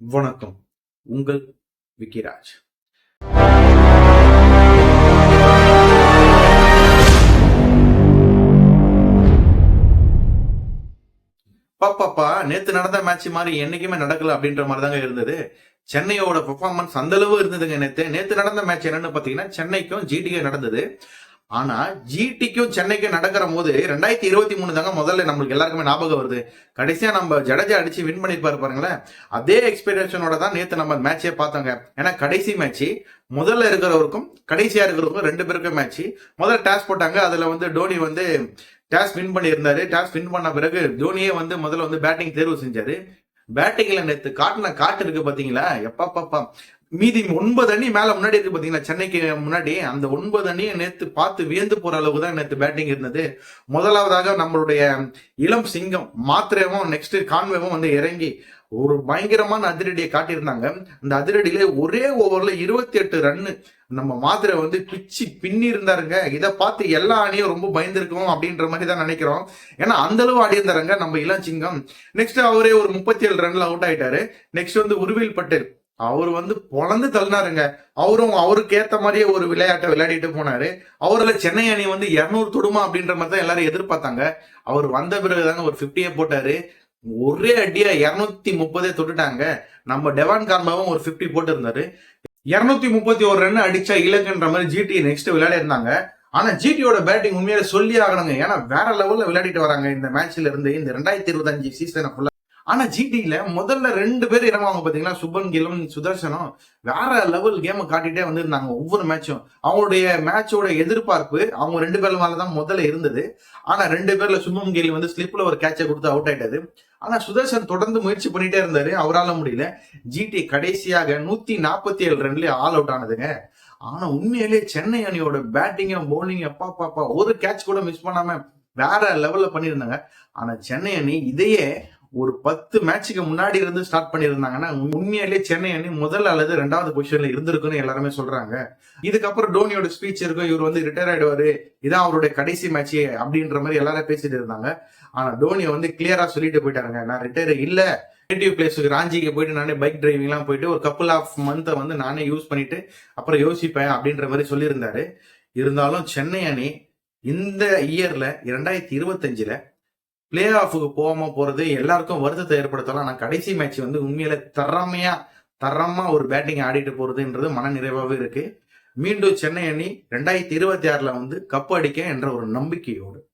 வணக்கம். உங்கள் விக்கிராஜ். பாப்பாப்பா நேத்து நடந்த மேட்ச் மாதிரி என்னைக்குமே நடக்கல அப்படின்ற மாதிரி தாங்க இருந்தது. சென்னையோட பெர்ஃபார்மன்ஸ் அந்த அளவு இருந்ததுங்க நேத்து. நேத்து நடந்த மேட்ச் என்னன்னு பாத்தீங்கன்னா சென்னைக்கும் ஜிடிஏ நடந்தது. ஆனா ஜிடிக்கும் சென்னைக்கும் நடக்கிற போது ரெண்டாயிரத்தி இருபத்தி மூணு தாங்க முதல்ல நம்மளுக்கு எல்லாருக்குமே ஞாபகம் வருது. கடைசியா நம்ம ஜடேஜா அடிச்சு வின் பண்ணிருப்பாரு பாருங்களேன். அதே எக்ஸ்பெக்டேஷனோட தான் நேத்து நம்ம மேட்சே பார்த்தோங்க. ஏன்னா கடைசி மேட்ச் முதல்ல இருக்கிறவருக்கும் கடைசியா இருக்கிறவருக்கும் ரெண்டு பேருக்கும் மேட்ச் முதல்ல டாஸ் போட்டாங்க. அதுல வந்து டோனி வந்து டாஸ் வின் பண்ணியிருந்தாரு. டாஸ் வின் பண்ண பிறகு தோனியே வந்து முதல்ல வந்து பேட்டிங் தேர்வு செஞ்சாரு. பேட்டிங்ல நேற்று காட்டின காட்டு இருக்கு பாத்தீங்களா? எப்பா பாப்பா மீதி ஒன்பது அணி மேல முன்னாடி இருக்கு பாத்தீங்களா? சென்னைக்கு முன்னாடி. அந்த ஒன்பது அணியை நேத்து பார்த்து வியந்து போற அளவுக்கு தான் நேத்து பேட்டிங் இருந்தது. முதலாவதாக நம்மளுடைய இளம் சிங்கம் மாத்திரவும் நெக்ஸ்ட் கான்வேவும் வந்து இறங்கி ஒரு பயங்கரமான அதிரடியை காட்டியிருந்தாங்க. அந்த அதிரடியில ஒரே ஓவர்ல இருபத்தி எட்டு ரன்னு நம்ம மாத்திரை வந்து பிச்சு பின்னி இருந்தாருங்க இதை பார்த்து எல்லா அணியும் ரொம்ப பயந்துருக்கோம் அப்படின்ற மாதிரி தான் நினைக்கிறோம். ஏன்னா அந்த அளவு ஆடி இருந்தாருங்க நம்ம இளம் சிங்கம். நெக்ஸ்ட் அவரே ஒரு முப்பத்தி ஏழு ரன்ல அவுட் ஆயிட்டாரு. நெக்ஸ்ட் வந்து உருவில் பட்டேல். அவர் வந்து பொழந்து தள்ளினாருங்க. அவரும் அவருக்கு ஏத்த மாதிரியே ஒரு விளையாட்டை விளையாடிட்டு போனாரு. அவர்ல சென்னை அணி வந்து இருநூறு தொடுமா அப்படின்ற மாதிரி தான் எல்லாரும் எதிர்பார்த்தாங்க. அவர் வந்த பிறகுதாங்க ஒரு பிப்டியே போட்டாரு. ஒரே அடியா இருநூத்தி முப்பதே தொட்டுட்டாங்க. நம்ம டெவான் கார்மாவும் ஒரு பிப்டி போட்டிருந்தாரு. இருநூத்தி முப்பத்தி ஒரு ரன் அடிச்சா இலக்குன்ற மாதிரி ஜிடி நெக்ஸ்ட் விளையாடி இருந்தாங்க. ஆனா ஜிடியோட பேட்டிங் உண்மையில சொல்லி ஆகணுங்க. ஏன்னா வேற லெவல்ல விளையாடிட்டு வராங்க. இந்த மேட்ச்ல இருந்து இந்த ரெண்டாயிரத்தி இருபத்தஞ்சு சீசனை ஃபுல்லா ஆனா ஜிடியில முதல்ல ரெண்டு பேர் இறங்குவாங்க பாத்தீங்களா? சுபன் கிலும் சுதர்சனும். வேற லெவல் கேமை காட்டிட்டே வந்திருந்தாங்க ஒவ்வொரு மேட்சும் அவங்களுடைய மேட்சோட எதிர்பார்ப்பு அவங்க ரெண்டு பேர் மேலதான் முதல்ல இருந்தது. ஆனா ரெண்டு பேர்ல சுபம் கில் வந்து ஸ்லிப்ல ஒரு கேட்சை கொடுத்து அவுட் ஆயிட்டது ஆனா சுதர்சன் தொடர்ந்து முயற்சி பண்ணிட்டே இருந்தாரு. அவரால முடியல. ஜிடி கடைசியாக நூத்தி நாற்பத்தி ஏழு ரன்லயே ஆல் அவுட் ஆனதுங்க. ஆனா உண்மையிலேயே சென்னை அணியோட பேட்டிங்க பவுலிங் அப்பா பாப்பா ஒரு கேட்ச் கூட மிஸ் பண்ணாம வேற லெவல்ல பண்ணியிருந்தாங்க. ஆனா சென்னை அணி இதையே ஒரு பத்து மேட்சுக்கு முன்னாடி இருந்து ஸ்டார்ட் பண்ணியிருந்தாங்கன்னா உண்மையிலேயே சென்னை அணி முதல் அல்லது ரெண்டாவது பொசிஷன்ல இருந்திருக்குன்னு எல்லாருமே சொல்றாங்க. இதுக்கப்புறம் டோனியோட ஸ்பீச் இருக்கும். இவர் வந்து ரிட்டையர் ஆயிடுவாரு. இதான் அவருடைய கடைசி மேட்ச் அப்படின்ற மாதிரி எல்லாரும் பேசிட்டு இருந்தாங்க. ஆனா டோனி வந்து கிளியரா சொல்லிட்டு போயிட்டாருங்க. நான் ரிட்டையர் இல்ல. நேட்டிவ் பிளேஸுக்கு ராஞ்சிக்கு போயிட்டு நானே பைக் டிரைவிங்லாம் போயிட்டு ஒரு கப்புள் ஆஃப் மந்த்தை வந்து நானே யூஸ் பண்ணிட்டு அப்புறம் யோசிப்பேன் அப்படின்ற மாதிரி சொல்லியிருந்தாரு. இருந்தாலும் சென்னை அணி இந்த இயர்ல இரண்டாயிரத்தி இருபத்தஞ்சுல பிளே ஆஃபுக்கு போகாம போறது எல்லாருக்கும் வருத்தத்தை ஏற்படுத்தலாம். ஆனா கடைசி மேட்ச் வந்து உண்மையில தரமையா தரமா ஒரு பேட்டிங் ஆடிட்டு போறதுன்றது மன நிறைவாகவே இருக்கு. மீண்டும் சென்னை அணி ரெண்டாயிரத்தி இருபத்தி ஆறுல வந்து கப் அடிக்க என்ற ஒரு நம்பிக்கையோடு.